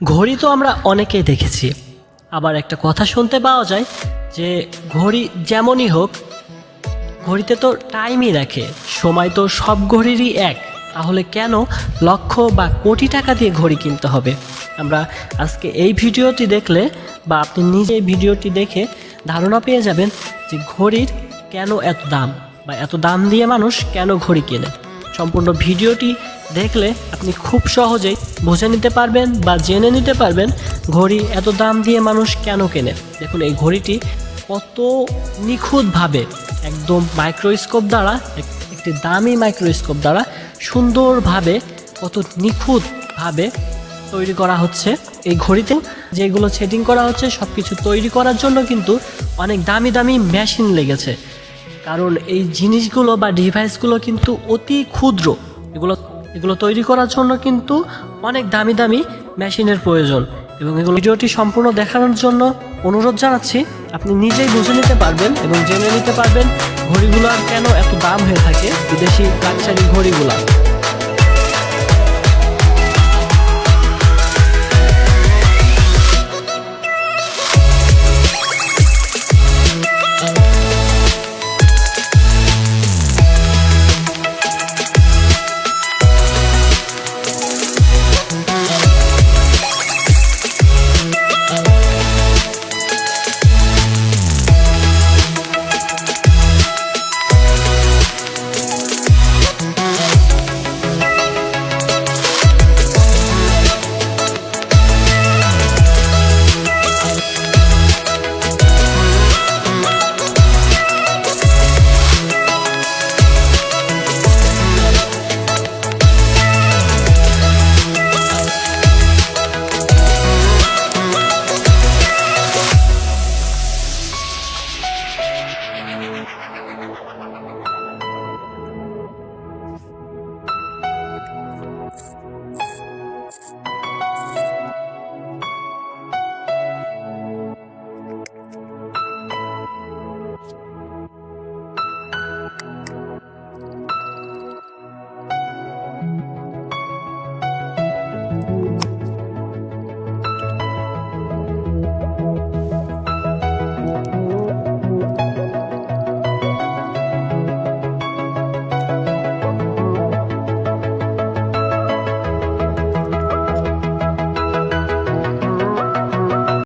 ঘড়ি তো আমরা অনেকেই দেখেছি। আবার একটা কথা শুনতে পাওয়া যায় যে ঘড়ি যেমনই হোক, ঘড়িতে তো টাইমই রাখে, সময় তো সব ঘড়িরই এক। তাহলে কেন লক্ষ বা কোটি টাকা দিয়ে ঘড়ি কিনতে হবে? আমরা আজকে এই ভিডিওটি দেখলে বা আপনি নিজে ভিডিওটি দেখে ধারণা পেয়ে যাবেন যে ঘড়ির কেন এত দাম বা এত দাম দিয়ে মানুষ কেন ঘড়ি কেনে। সম্পূর্ণ ভিডিওটি দেখলে আপনি খুব সহজেই বুঝে নিতে পারবেন বা জেনে নিতে পারবেন ঘড়ি এত দাম দিয়ে মানুষ কেন কেনে। দেখুন, এই ঘড়িটি কত নিখুঁতভাবে একদম মাইক্রোস্কোপ দ্বারা একটি দামি মাইক্রোস্কোপ দ্বারা সুন্দরভাবে, কত নিখুঁতভাবে তৈরি করা হচ্ছে এই ঘড়িতে। যেগুলো সেটিং করা হচ্ছে সব কিছু তৈরি করার জন্য কিন্তু অনেক দামি দামি মেশিন লেগেছে। কারণ এই জিনিসগুলো বা ডিভাইসগুলো কিন্তু অতি ক্ষুদ্র। এগুলো এগুলো তৈরি করার জন্য কিন্তু অনেক দামি দামি মেশিনের প্রয়োজন। এবং এগুলো ভিডিওটি সম্পূর্ণ দেখানোর জন্য অনুরোধ জানাচ্ছি, আপনি নিজেই বুঝে নিতে পারবেন এবং জেনে নিতে পারবেন ঘড়িগুলো আর কেন এত দাম হয়ে থাকে বিদেশি লাক্সারি ঘড়িগুলো।